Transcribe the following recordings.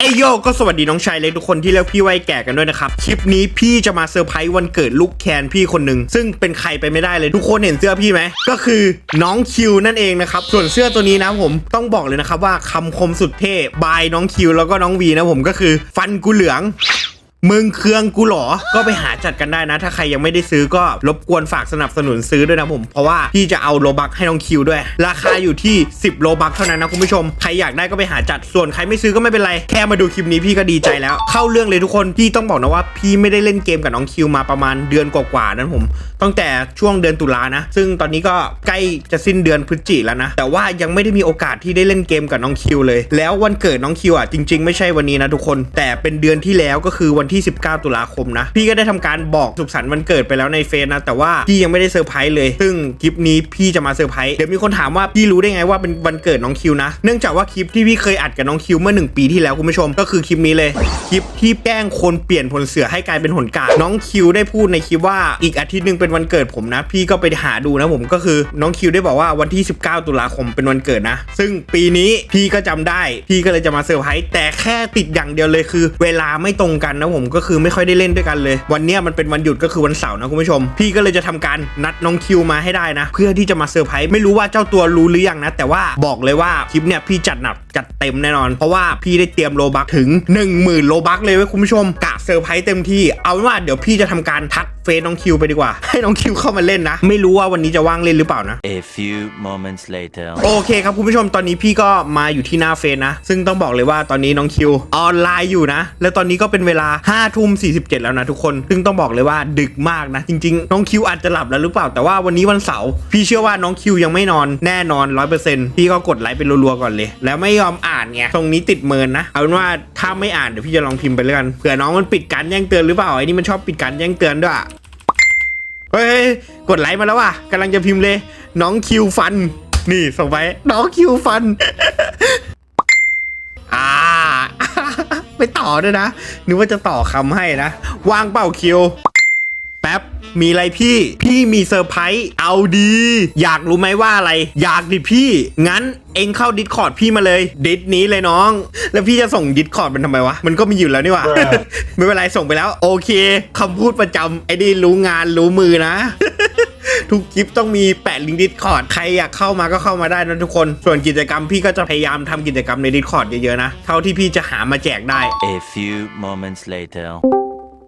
เอยโยก็สวัสดีน้องชายเล็กทุกคนที่เรียกพี่ไว้แก่กันด้วยนะครับ คลิปนี้พี่จะมาเซอร์ไพรส์วันเกิดลูกแคนพี่คนหนึ่งซึ่งเป็นใครไปไม่ได้เลยทุกคนเห็นเสื้อพี่ไหม ก็คือน้องคิวนั่นเองนะครับ ส่วนเสื้อตัวนี้นะผมต้องบอกเลยนะครับว่าคำคมสุดเท่บายน้องคิวแล้วก็น้องวีนะผมก็คือ ฟันกูเหลือง มึงเครืองกูหรอ ก็ไปหาจัดกันได้นะ ถ้าใครยังไม่ได้ซื้อก็รบกวนฝากสนับสนุนซื้อด้วยนะผม เพราะว่าพี่จะเอาโลบักให้น้องคิวด้วย ราคาอยู่ที่ 10 โลบักเท่านั้นนะคุณผู้ชม ใครอยากได้ก็ไปหาจัด ส่วนใครไม่ซื้อก็ไม่เป็นไร แค่มาดูคลิปนี้พี่ก็ดีใจแล้ว เข้าเรื่องเลยทุกคน พี่ต้องบอกนะว่า พี่ไม่ได้เล่นเกมกับน้องคิวมาประมาณเดือนกว่าๆนั้นผม ตั้งแต่ช่วงเดือนตุลานะ ซึ่งตอนนี้ก็ใกล้จะสิ้นเดือนพฤศจิแล้วนะ แต่ว่ายังไม่ได้มีโอกาสที่ได้เล่นเกมกับน้องคิวเลย แล้ววันเกิดน้องคิวอะจริง ๆ ไม่ใช่วันนี้นะทุกคน แต่เป็นเดือนที่แล้วก็คือวันที่ 19 ตุลาคมนะ พี่ก็ได้ทำการบอกสุขสันต์วันเกิดไปแล้วในเฟซนะ แต่ว่าพี่ยังไม่ได้เซอร์ไพรส์เลย ซึ่งคลิปนี้พี่จะมาเซอร์ไพรส์เดี๋ยวมีคนถามว่าพี่รู้ได้ไงว่าเป็นวันเกิดน้องคิวนะ เนื่องจากว่าคลิปที่พี่เคยอัดกับน้องคิวเมื่อหนึ่งปีที่แล้วคุณผู้ชมก็คือคลิปนี้เลยคลิปที่แกล้งคนเปลี่ยนผลเสือให้กลายเป็นผลกาดน้องคิวได้พูดในคลิปว่าอีกอาทิตย์หนึ่งเป็นวันเกิดผมนะ พี่ก็ไปหาดูนะผมก็คือน้องคิวได้บอกว่าวันที่ 19 ตุลาคมเป็นวันเกิดนะ ซึ่งปีนี้พี่ก็จำได้ พี่ก็เลยจะมาเซอร์ไพรส์แต่แค่ติดอย่างเดียวเลยคือ เวลาไม่ตรงกันนะผมก็คือไม่ค่อยได้เล่นด้วยกันเลย วันเนี้ยมันเป็นวันหยุดก็คือวันเสาร์นะคุณผู้ชม พี่ก็เลยจะทำการนัดน้องคิวมาให้ได้นะ เพื่อที่จะมาเซอร์ไพรส์ไม่รู้ว่าเจ้าตัวรู้หรือยังนะ แต่ว่าบอกเลยว่าคลิปเนี่ยพี่จัดหนักจัดเต็มแน่นอน เพราะว่าพี่ได้เตรียมโลบักถึง 10,000โลบักเลยเว้ยคุณผู้ชมกะเซอร์ไพรส์เต็มที่เอาเป็นว่าเดี๋ยวพี่จะทำการทักเฟซน้องคิวไปดีกว่า ให้น้องคิวเข้ามาเล่นนะ ไม่รู้ว่าวันนี้จะว่างเล่นหรือเปล่านะ A few moments later. โอเคครับคุณผู้ชมตอนนี้พี่ก็มาอยู่ที่หน้าเฟซนะ ซึ่งต้องบอกเลยว่าตอนนี้น้องคิวออนไลน์อยู่นะ แล้วตอนนี้ก็เป็นเวลา5้าทุ่มสีแล้วนะทุกคน ซึ่งต้องบอกเลยว่าดึกมากนะ จริง ๆ น้องคิวอาจจะหลับแล้วหรือเปล่า แต่ว่าวันนี้วันเสาร์พี่เชื่อว่าน้องคิวยังไม่นอนแน่นอน 100%พี่ก็กดไลค์เป็นรัวๆก่อนเลย แล้วไม่ยอมอ่านไงตรงนี้ติดเมินนะ เอาเป็นว่าถ้าไม่อ่านเดี๋ยวพี่จะลองพิมพ์ไปเลยกันเผื่อน้องมันปิดการแจ้งเตือนหรือเปล่าไอ้นี่มันชอบปิดการแจ้งเตือนด้วยเฮ้ยกดไลค์มาแล้วว่ะกำลังจะพิมพ์เลย น้องคิวฟัน นี่ส่งไปน้องคิวฟันอ่าไปต่อด้วยนะนึกว่าจะต่อคำให้นะวางเป้าคิว แป๊บ มีอะไรพี่ พี่มีเซอร์ไพรส์ เอาดี อยากรู้ไหมว่าอะไร อยากดิพี่ งั้นเองเข้าดิสคอร์ดพี่มาเลย ดิสนี้เลยน้อง แล้วพี่จะส่งดิสคอร์ดมันทำไมวะ มันก็มีอยู่แล้วนี่หว่าไม่เป็นไรส่งไปแล้ว โอเคคำพูดประจำไอ้นี่รู้งานรู้มือนะทุกคลิปต้องมีแปะลิงก์ดิสคอร์ดใครอยากเข้ามาก็เข้ามาได้นะทุกคน ส่วนกิจกรรมพี่ก็จะพยายามทำกิจกรรมในดิสคอร์ดเยอะๆนะ เท่าที่พี่จะหามาแจกได้ A few moments later.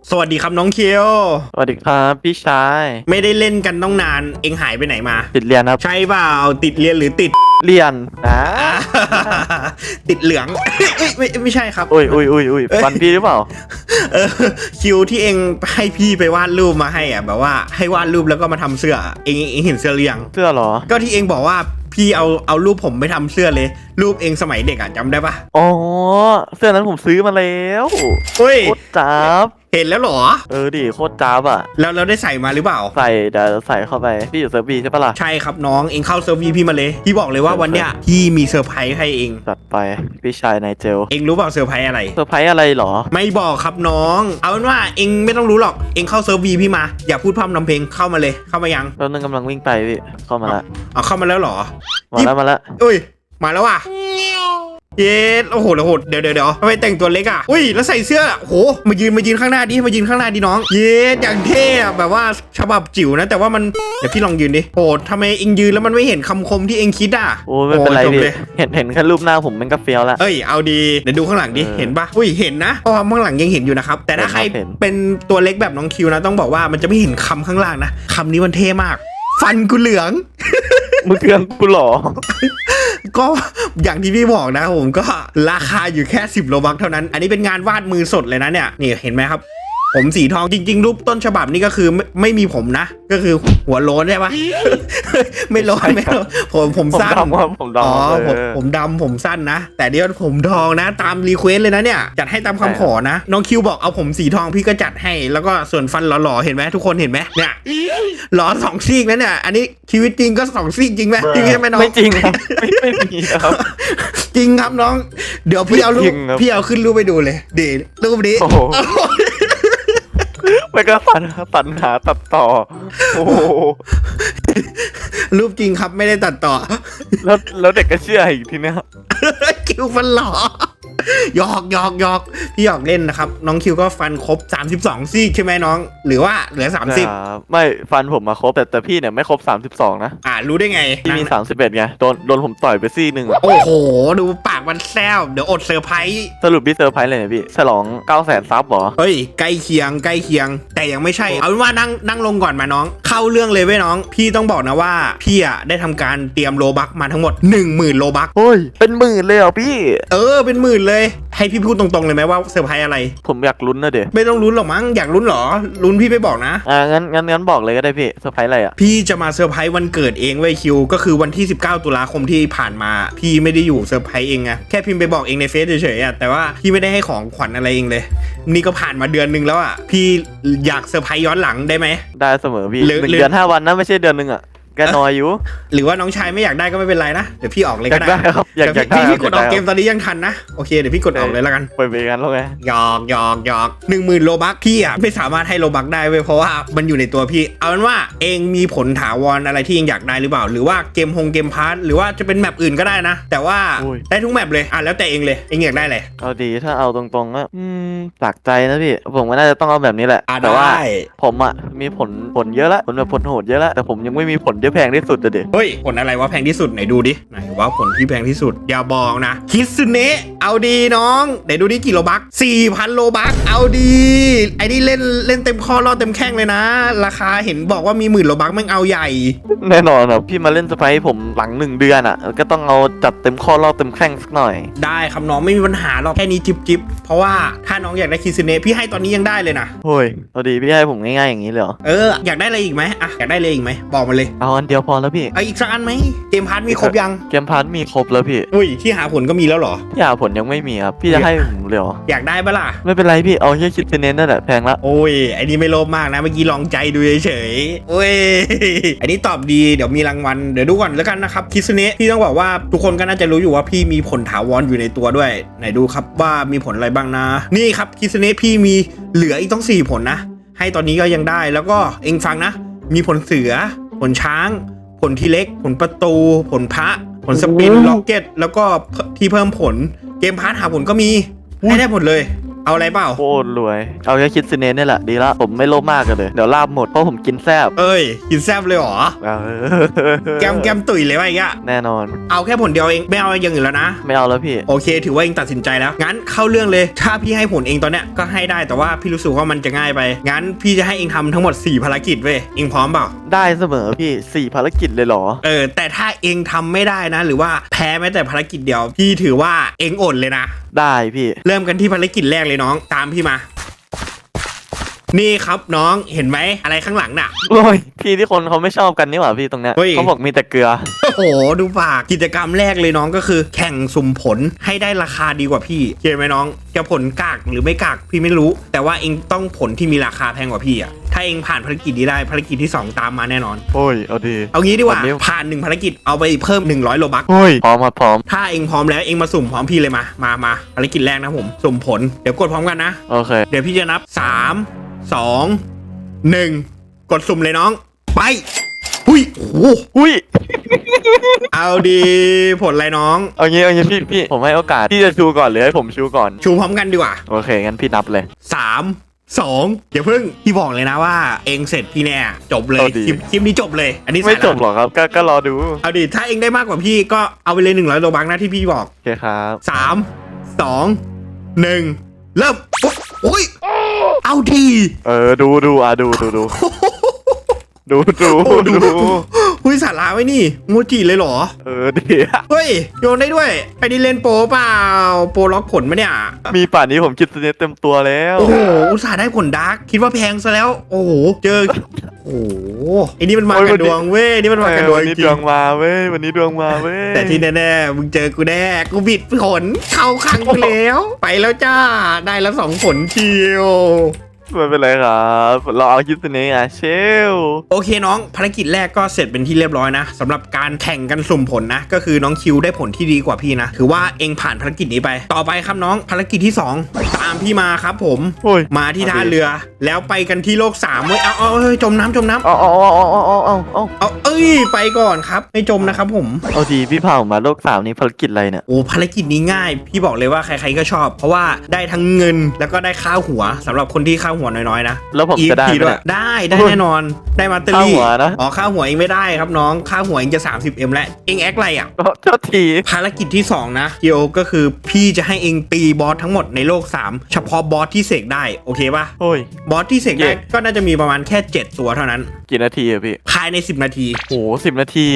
สวัสดีครับน้องเคียว สวัสดีครับพี่ชาย ไม่ได้เล่นกันต้องนาน เองหายไปไหนมา ติดเรียนครับ ใช่เปล่าติดเรียนหรือติดเรียนนะติดเหลืองเอ้ยไม่ไม่ใช่ครับ อุ้ยอุ้ยอุ้ยอุ้ยฟันพี่หรือเปล่า เออคิวที่เองให้พี่ไปวาดรูปมาให้อะแบบว่าให้วาดรูปแล้วก็มาทำเสื้อ เองเองเห็นเสื้อหรือยังเสื้อเหรอ ก็ที่เองบอกว่าพี่เอาเอารูปผมไปทำเสื้อเลย รูปเองสมัยเด็กอะจำได้ปะอ๋อเสื้อนั้นผมซื้อมาแล้วเฮ้ยโคตรจ้าบ เห็นแล้วเหรอ เออดิโคตรจ้าบอะ แล้วเราได้ใส่มาหรือเปล่า ใส่เดี๋ยวใส่เข้าไป พี่อยู่เซิร์ฟบีใช่ปะล่ะ ใช่ครับน้องเองเข้าเซิร์ฟวีพี่มาเลย พี่บอกเลยว่าวันเนี้ยพี่มีเซอร์ไพรส์ให้เอง จัดไปพี่ชายนายเจล เองรู้เปล่าเซอร์ไพรส์อะไร เซอร์ไพรส์อะไรเหรอ ไม่บอกครับน้อง เอาเป็นว่าเองไม่ต้องรู้หรอก เองเข้าเซิร์ฟวีพี่มา อย่าพูดพร่ำนำเพลงเข้ามาเลย เข้ามายังแล้วนึงกำลังวิ่งไปพี่ เข้ามาละ เอาเข้ามาแล้วเหรอ มาแล้วมาแล้วอุ้ย มาแล้วว่ะ เย็ดโอ้โหโอ้โหเดี๋ยวเดี๋ยวเดี๋ยวทำไมแต่งตัวเล็กอะอุ้ยแล้วใส่เสื้อโอ้โหมายืนมายืนข้างหน้าดิมายืนข้างหน้าดิน้อง เย็ดอย่างเท่อะแบบว่าฉบับจิ๋วนะ แต่ว่ามันเดี๋ยวพี่ลองยืนดิโอ้ทำไมเองยืนแล้วมันไม่เห็นคำคมที่เองคิดอะโอ้ไม่เป็นไรโอ้จบพี่เลยเห็นเห็นแค่รูปหน้าผมมันก็เฟี้ยวละ เอ้ยเอาดีเดี๋ยวดูข้างหลังดิเออเห็นปะอุ้ยเห็นนะเพราะว่าข้างหลังยังเห็นอยู่นะครับแต่ถ้าใครเห็น เป็นตัวเล็กแบบน้องคิวนะต้องบอกว่ามันจะไม่เห็นคำข้างล่างนะคำนี้มันเท่มาก ฟันกูเหลือง มึงเกืองกูเหรอ ก็อย่างที่พี่บอกนะผมก็ราคาอยู่แค่ 10โลบักเท่านั้น อันนี้เป็นงานวาดมือสดเลยนะเนี่ย นี่เห็นไหมครับ ผมสีทองจริง ๆ รูปต้นฉบับนี่ก็คือไม่ไม่มีผมนะ ก็คือหัวโล้นใช่ปะ ไม่โล้นไม่โล้นผมผมผมสั้นดำครับผมดำอ๋อผมเออ ผมดำผมสั้นนะ แต่เดี๋ยวผมทองนะ ตามรีเควสเลยนะเนี่ย จัดให้ตามคำขอนะ น้องคิวบอกเอาผมสีทองพี่ก็จัดให้ แล้วก็ส่วนฟันหล่อๆ เห็นไหมทุกคนเห็นไหมเนี่ยหล่อสองซีกนะเนี่ย อันนี้ชีวิตจริงก็สองซีกจริงไหมจริงใช่ไหมน้อง ไม่จริงครับไม่ไม่มีครับ จริงครับน้อง เดี๋ยวพี่เอารูจริปงครับ พี่เอาขึ้นรูปไปดูเลยเดี๋ยวรูปนี้ โอ้โห ไม่ก็ปัญหาปัญหาตัดต่อ โอ้โหรูปจริงครับไม่ได้ตัดต่อ แล้วแล้วเด็กก็เชื่ออีกทีเนี้ยคิวฟันหล่อหยอกหยอกหยอกพี่หยอกเล่นนะครับ น้องคิวก็ฟันครบ 32 ซี่ใช่ไหมน้อง หรือว่าเหลือครับ30 ไม่ฟันผมมาครบแต่แต่พี่เนี่ยไม่ครบ 32 นะ อ่ารู้ได้ไงพี่มี 31ไงโดนโดนผมต่อยไปซี่หนึ่งอะโอ้โห ดูปากมันแซวเดี๋ยวอดเซอร์ไพรส์สรุปพี่เซอร์ไพรส์เลยเนี่ยพี่ฉลอง9 0 0 0 0ซับเหรอ เฮ้ยใกล้เคียงใกล้เคียง แต่ยังไม่ใช่ เอาเป็นว่านั่งนั่งลงก่อนมาน้อง เข้าเรื่องเลยเว้ยน้อง พี่ต้องบอกนะว่าพี่อะได้ทำการเตรียมโลบักมาทั้งหมด 10,000โลบัก เฮ้ย เป็นหมื่นเลยเหรอพี่ เออเป็นหมื่นเลย ให้พี่พูดตรงๆเลยไหมว่าเซอร์ไพรส์อะไร ผมอยากลุ้นนะเดี๋ยวไม่ต้องลุ้นหรอกมั้งอยากลุ้นเหรอลุ้นพี่ไม่บอกนะ อ่างั้นงั้นงั้นบอกเลยก็ได้พี่เซอร์ไพรส์อะไรอะพี่จะมาเซอร์ไพรส์วันเกิดเองเว้ยคิว ก็คือวันที่ 19 ตุลาคมที่ผ่านมา พี่ไม่ได้อยู่เซอร์ไพรส์เองไงแค่พิมพ์ไปบอกเองในเฟซเฉยๆอะแต่ว่าพี่ไม่ได้ให้ของขวัญอะไรเองเลย นี่ก็ผ่านมาเดือนหนึงแล้วอะพี่อยากเซอร์ไพรส์ย้อนหลังได้ไหมได้เสมอพี่หรือหนึ่งหรือ เดือนห้าวันนะไม่ใช่เดือนหนึ่งอะแกน้อยอยู่ หรือว่าน้องชายไม่อยากได้ก็ไม่เป็นไรนะ เดี๋ยวพี่ออกเลยอยาก็กได้ได้ครับอยากอยากได้พี่ครัพี่บกดออกยาเกได้มตอนนี้ยังทันนะ โอเคเดี๋ยวพี่กดออกเลยแล้วกันไปเบกันแล้วไงหยอกหยอกหยอกหนึ่งหมื่นโลบักพี่อะไม่สามารถให้โลบักได้เว้ยเพราะว่ามันอยู่ในตัวพี่ เอาเป็นว่าเองมีผลถาวรอะไรที่เองอยากได้หรือเปล่า หรือว่าเกมฮงเกมพาร์ทหรือว่าจะเป็นแมปอื่นก็ได้นะ แต่ว่าโอ้ยได้ทุกแมปเลยอะแล้วแต่เองเลยเองอยากได้อะไรเอาดีถ้าเอาตรงๆก็อืมจากใจนะพี่ผมก็น่าจะต้องเอาแบบนี้แหละอะแต่ว่าได้ผมอะมีผลผลเยอะละผลแบบผลโหดเยอะละแต่ผมยังไม่มีผลที่แพงที่สุดอะเด็กเฮ้ยผลอะไรวะแพงที่สุดไหนดูดิไหนว่าผลที่แพงที่สุด อย่าบอกนะคิสเนะเอาดีน้องไหนดูดิกี่โลบัก4,000โลบักเอาดีไอ้นี่เล่นเล่นเต็มข้อรอดเต็มแข้งเลยนะ ราคาเห็นบอกว่ามีหมื่นโลบักแม่งเอาใหญ่ แน่นอนครับพี่มาเล่นสไปผมหลังหนึ่งเดือนอะ ก็ต้องเอาจัดเต็มข้อรอบเต็มแข้งสักหน่อย ได้ครับน้องไม่มีปัญหาหรอกแค่นี้จิบจิบเพราะว่าถ้าน้องอยากได้คิสเนะพี่ให้ตอนนี้ยังได้เลยนะโอ้ยเอาดีพี่ให้ผมง่ายๆอย่างนี้เลยเหรอเอออยากได้อะไรอีกไหมอะอยากได้อะไรอีกไหมบอกมาเลย เอาอันเดียวพอแล้วพี่ เอาอีกสักอันไหมเกมพาร์ทมีครบยัง เกมพาร์ทมีครบแล้วพี่ อุ้ยที่หาผลก็มีแล้วเหรอ พี่อาผลยังไม่มีครับ พี่จะให้ผมเลยเหรออยากได้ปะล่ะ ไม่เป็นไรพี่ เอาแค่คิดเน้นนั่นแหละแพงละ โอ้ยไอ้นี่ไม่โลภมากนะเมื่อกี้ลองใจดูเฉยๆโอ้ยอันนี้ตอบดีเดี๋ยวมีรางวัลเดี๋ยวดูก่อนแล้วกันนะครับคิสเนะพี่ต้องบอกว่าทุกคนก็น่าจะรู้อยู่ว่าพี่มีผลถาวรอยู่ในตัวด้วย ไหนดูครับว่ามีผลอะไรบ้างนะ นี่ครับคิสเนะพี่มีเหลืออีกต้องสี่ผลนะให้ตอนนี้ก็ยังได้แล้วก็เองฟังนะ มีผลเสือ ผลช้าง ผลที่เล็ก ผลประตู ผลพระ ผลสปินล็อกเก็ต แล้วก็ที่เพิ่มผลเกมพาร์ทหาผลก็มีให้ได้หมดเลย เอาอะไรเปล่า โคตรรวย เอาแค่คิดเน้นนี่แหละดีละ ผมไม่โลภมากกันเลย เดี๋ยวลาบหมดเพราะผมกินแซ่บเอ้ย กินแซบเลยเหรอ เออแกมแกมตุ๋ยเลยวะอย่างเงี้ยแน่นอน เอาแค่ผลเดียวเอง ไม่เอาอย่างอื่นแล้วนะ ไม่เอาแล้วพี่ โอเค ถือว่าเองตัดสินใจแล้ว งั้นเข้าเรื่องเลย ถ้าพี่ให้ผลเองตอนเนี้ยก็ให้ได้ แต่ว่าพี่รู้สึกว่ามันจะง่ายไป งั้นพี่จะให้เองทำทั้งหมด 4 ภารกิจเว้ย เองพร้อมเปล่า ได้เสมอพี่สี่ภารกิจเลยเหรอ เออ แต่ถ้าเองทำไม่ได้นะ หรือว่าแพ้แม้แต่ภารกิจเดียว พี่ถือว่าเองอดเลยนะได้พี่ เริ่มกันที่ภารกิจแรกเลยน้อง ตามพี่มา นี่ครับน้องเห็นไหมอะไรข้างหลังน่ะ โอ้ยพี่ที่คนเขาไม่ชอบกันนี่หว่าพี่ตรงเนี้ยเฮ้ย เขาบอกมีแต่เกลือโอ้โหดูฝากกิจกรรมแรกเลยน้องก็คือ แข่งสุ่มผลให้ได้ราคาดีกว่าพี่เห็นไหมน้อง จะผลกากหรือไม่กากพี่ไม่รู้ แต่ว่าเองต้องผลที่มีราคาแพงกว่าพี่อะถ้าเองผ่านภารกิจนี้ได้ภารกิจที่ 2 ตามมาแน่นอน โอ้ย เอาดี เอางี้ดีกว่าวันนี้ผ่านหนึ่งภารกิจเอาไปเพิ่ม 100 โลบักโอ้ย พร้อมครับพร้อม ถ้าเองพร้อมแล้วเองมาสุ่มพร้อมพี่เลยมา มามาภารกิจแรกนะผม สุ่มผล เดี๋ยวกดพร้อมกันนะ โอเค เดี๋ยวพี่จะนับ 3 2 1 กดสุ่มเลยน้อง ไปหุ ยโอ้โหอุ้ย เอาดีผลอะไรน้อง เอางี้เอางี้พี่พี่ผมให้โอกาสพี่จะชูก่อนหรือให้ผมชูก่อน ชูพร้อมกันดีกว่าโอเคงั้นพี่นับเลย สามสองอย่าเพิ่งพี่บอกเลยนะว่า เองเสร็จพี่แน่จบเลยเอาดีคลิปคลิปนี้จบเลย อันนี้ไม่สายจบหรอกครับก็ก็รอดูเอาดิถ้าเองได้มากกว่าพี่ก็เอาไปเลยหนึ่งร้อยโลบังนะที่พี่บอก โอเคครับสามสองหนึ่งเริ่มปุ๊บโอ้ยเอาดีเออดูดูอะดูดูดูดูดูโอ้ ดูดูหุ้ยสาระไว้นี่โมจิเลยเหรอ เออดีอะเฮ้ย โยนได้ด้วยไอ้นี่เล่นโปรเปล่า โปรล็อกผลมะเนี่ย มีป่านนี้ผมคิดสเนตเต็มตัวแล้ว โอ้โห อุตส่าห์ได้ผลดาร์กคิดว่าแพงซะแล้ว โอ้โห เจอ โอ้โหไอ้นี่มันมากับดวงเว้ยนี่มันมากับดวงวันจนี้ริดวงงมาเว้ย วันนี้ดวงมาเว้ยๆแต่ที่แน่ๆ มึงเจอกูแน่ กูบิดผล เข้าครั้งกูแล้ว ไปแล้วจ้า ได้แล้วสองผลเชียว ไม่เป็นไรครับเราเอาคิดสเนตอะเชลโอเคน้องภารกิจแรกก็เสร็จเป็นที่เรียบร้อยนะสำหรับการแข่งกันสุ่มผลนะ ก็คือน้องคิวได้ผลที่ดีกว่าพี่นะถือว่าเองผ่านภารกิจนี้ไป ต่อไปครับน้องภารกิจที่สองตามามพี่มาครับผมโอ้ยมาที่ท่าเรือ แล้วไปกันที่โลกสามเว้ยเอาเอาเอาจมน้ำจมน้ำเอาเอาเอาเอาเอาเอาเอาเอาเอาเอ้ยไปก่อนครับไม่จมนะครับผมเอาดีพี่พาผมมาโลกสามนี่ภารกิจอะไรเนี่ยโอ้ภารกิจนี้ง่าย พี่บอกเลยว่าใครๆก็ชอบ เพราะว่าได้ทั้งเงินแล้วก็ได้ข้าวหัวสำหรับคนที่ข้าวหัวน้อยๆนะแล้วผมจะได้อีกทีไหมด้วยเนี่ย ได้ได้แน่นอนได้มาสเตอรี่ข้าวหัวนะ อ๋อข้าวหัวเองไม่ได้ครับน้องข้าวหัวเองจะ 30M แล้วเองแอคอะไรอะ ก็เจ้าทีภารกิจที่ 2 นะเกียวก็คือพี่จะให้เองตีบอสทั้งหมดในโลก 3 เฉพาะบอสที่เสกได้ โอเคปะโอ้ย บอสที่เสกได้เย่ก็น่าจะมีประมาณแค่ 7 ตัวเท่านั้น กี่นาทีอะพี่ ภายใน 10 นาทีโอ้สิบนาที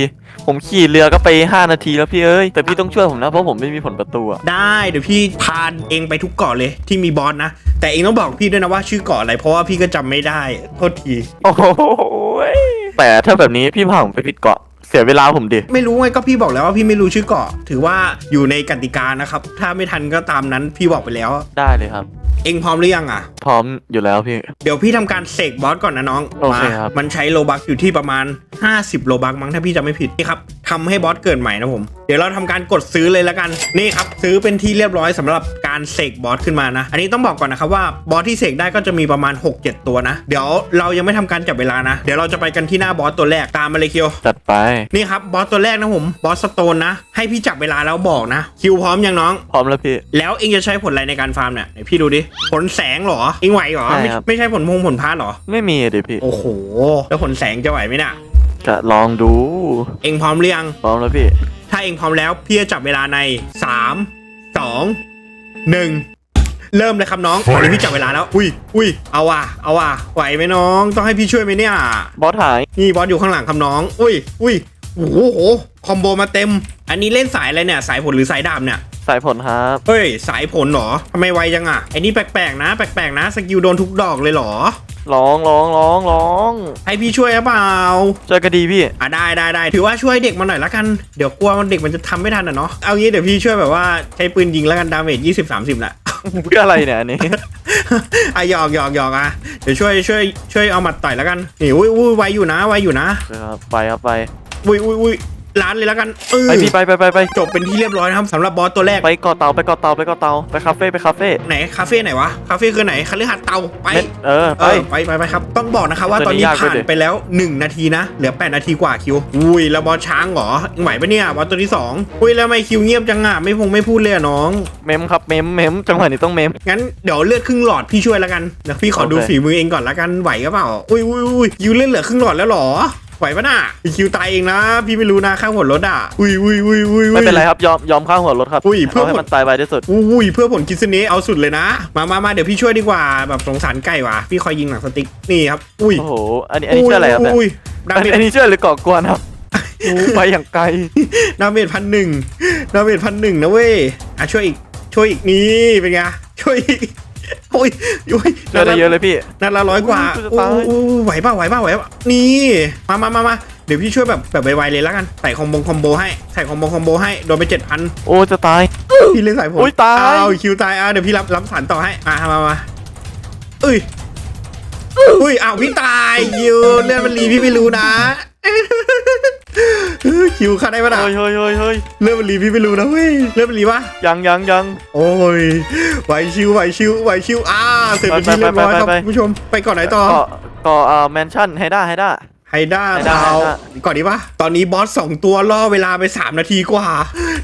ผมขี่เรือก็ไป 5 นาทีแล้วพี่เอ้ย แต่พี่ต้องช่วยผมนะ เพราะผมไม่มีผลประตูอะได้เดี๋ยวพี่พาเองไปทุกเกาะเลยที่มีบอสนะ แต่เองต้องบอกพี่ด้วยนะว่าชื่อเกาะาะอะไร เพราะว่าพี่ก็จำไม่ได้ โทษที โอ้โหแต่ถ้าแบบนี้พี่พาผมไปผิดเกาะ สียเวลาผมดิ ไม่รู้ไงก็พี่บอกแล้วว่าพี่ไม่รู้ชื่อเกาะ ถือว่าอยู่ในกติกานะครับ ถ้าไม่ทันก็ตามนั้นพี่บอกไปแล้ว ได้เลยครับ เองพร้อมหรือยังอะ พร้อมอยู่แล้วพี่ เดี๋ยวพี่ทำการเสกบอสก่อนนะน้องโอเคมาครับ มันใช้โลบักอยู่ที่ประมาณ 50 โลบักมั้งถ้าพี่จำไม่ผิดนี่ครับทำให้บอสเกิดใหม่นะผม เดี๋ยวเราทำการกดซื้อเลยแล้วกัน นี่ครับซื้อเป็นที่เรียบร้อยสำหรับการเสกบอสขึ้นมานะ อันนี้ต้องบอกก่อนนะครับว่าบอสที่เสกได้ก็จะมีประมาณ 6-7 ตัวนะ เดี๋ยวเรายังไม่ทำการจับเวลานะ เดี๋ยวเราจะไปกันที่หน้าบอสตัวแรกตามมาเลยคิวจัดไปนี่ครับบอสตัวแรกนะผมบอสสโตนนะ ให้พี่จับเวลาแล้วบอกนะ คิวพร้อมยังน้อง พร้อมแล้วพี่ แล้วเองจะใช้ผลอะไรในการฟาร์มเนี่ยไหนพี่ดูดิผลแสงเหรอเองไหวเหรอใช่ไม่ครับ ไม่ใช่ผลพงผลพาร์ทเหรอ ไม่มีอะดิพี่ โอ้โห แล้วผลแสงจะไหวไหมเนี่ยจะลองดู เองพร้อมหรือยัง พร้อมแล้วพี่ ถ้าเองพร้อมแล้วพี่จะจับเวลาใน 3 2 1 เริ่มเลยครับน้องตอนนี้พี่จับเวลาแล้ว อุ้ยอุ้ยเอาว่ะเอาว่ะไหวไหมน้อง ต้องให้พี่ช่วยไหมเนี่ย บอสหาย นี่บอสอยู่ข้างหลังครับน้อง อุ้ยอุ้ย โอ้โหโหคอมโบมาเต็ม อันนี้เล่นสายอะไรเนี่ย สายผลหรือสายดาบเนี่ย สายผลครับ เฮ้ย สายผลเหรอทำไมไวจังอะไอ้นี่แปลกๆนะ แปลกๆนะสกิลโดนทุกดอกเลยเหรอ ร้องร้องร้องร้องให้พี่ช่วยหรือเปล่า เจอกันดีพี่ อะได้ได้ได้ถือว่าช่วยเด็กมาหน่อยละกัน เดี๋ยวกลัวมันเด็กมันจะทำไม่ทันอะเนาะ เอางี้เดี๋ยวพี่ช่วยแบบว่าใช้ปืนยิงแล้วกันดาเมจยี่สิบสามสิบแหละ เพื่ออะไรเนี่ยอันนี้ อะหยอกหยอกหยอกอะเดี๋ยวช่วยช่วยช่วยเอาหมัดต่อยแล้วกันนี่อุ้ยอุ้ยไวอยู่นะไวอยู่นะ ครับไปครับไป อุ้ยอุ้ยอุ้ยล้านเลยแล้วกันเออไปพี่ไปไปไปไปจบเป็นที่เรียบร้อยนะครับสำหรับบอสตัวแรกไปเกาะเตาไปเกาะเตาไปเกาะเตาไปคาเฟ่ไปคาเฟ่ไหนคาเฟ่ไหนวะคาเฟ่คือไหนคาลือหัดเตาไปเม็ดเออเอไปอไปไปไปครับต้องบอกนะครับว่าตัวตอนนี้นี้ยากด้วยผ่านดิไปแล้ว 1 นาทีนะเหลือ 8 นาทีกว่าคิวอุ้ยแล้วบอสช้างเหรอไหวปะเนี่ยบอสตัวที่2อุ้ยแล้วทำไมคิวเงียบจังอะไม่พงไม่พูดเลยอะน้องเมมครับเมมเมมจังหวะนี้ต้องเมมงั้นเดี๋ยวเลือดครึ่งหลอดพี่ช่วยแล้วกันเดี๋ยวพี่ขอดูโอเคฝีมือเองก่อนละกันไหวก็เปล่าอุ้ยอุ้ยอุ้ยคิวเลือดเหลือครึ่งหลอดแล้วเหรอ ไหวปะน่ะคิวตายเองนะ พี่ไม่รู้นะข้างหัวรถอะอุ้ยอุ้ยอุ้ยอุ้ยไม่เป็นไรครับยอมยอมข้างหัวรถครับอุ้ยเพื่อเอาให้มันตายไปที่สุดอุ้ยเพื่อผลกิสเนะเอาสุดเลยนะ มามามาเดี๋ยวพี่ช่วยดีกว่าแบบสงสารไก่ว่ะพี่คอยยิงหนังสติ๊กนี่ครับอุ้ยโอ้โหอันนี้อันนี้ชื่ออะไรครับเนี่ยอุ้ยดาอันเมจอันนี้ชื่อหรือก่อกวนครับโอ้ไปอย่างไกลดาเมจพันหนึ่งดาเมจพันหนึ่งนะเว้ยอะช่วยอีกช่วยอีกนี่เป็นไงช่วยอีก โอ้ยโอ้ยช่วยได้เยอะเลยพี่ นัดละร้อยกว่าอุ้ยจะโอ้ตายโอ้ไหวเปล่าไหวเปล่าไหวเปล่านี่ มามามามาเดี๋ยวพี่ช่วยแบบแบบไวๆเลยแล้วกันใส่คอมโบคอมโบให้ใส่คอมโบคอมโบให้โดนไปเจ็ดพันโอ้จะตายพี่เล่นสายผมอุ๊ยตายอ้าวคิวตายอะเดี๋ยวพี่รับรับสารต่อให้อะมามาเอ้ยอุ้ยอ้าวพี่ตายคิวเลื่อนมันรีพี่ไม่รู้นะ คิวเข้าได้ปะนะเฮ้ยเฮ้ยเฮ้ยเฮ้ยเลื่อนมันรีพี่ไม่รู้นะเว้ยเลื่อนมันรีปะยังยังยังโอ้ยไหวชิวไหวชิวไหวชิวอ่าเสร็จเป็นที่เรียบร้อยครับไปไปไปไปคุณผู้ชมไปก่อนไหนต่อเกาะเกาะเอ่อแมนชั่นให้ได้ให้ได้ไฮด้าไฮด้าดาวไฮด้าก่อนดีปะตอนนี้บอสสองตัวล่อเวลาไป3นาทีกว่า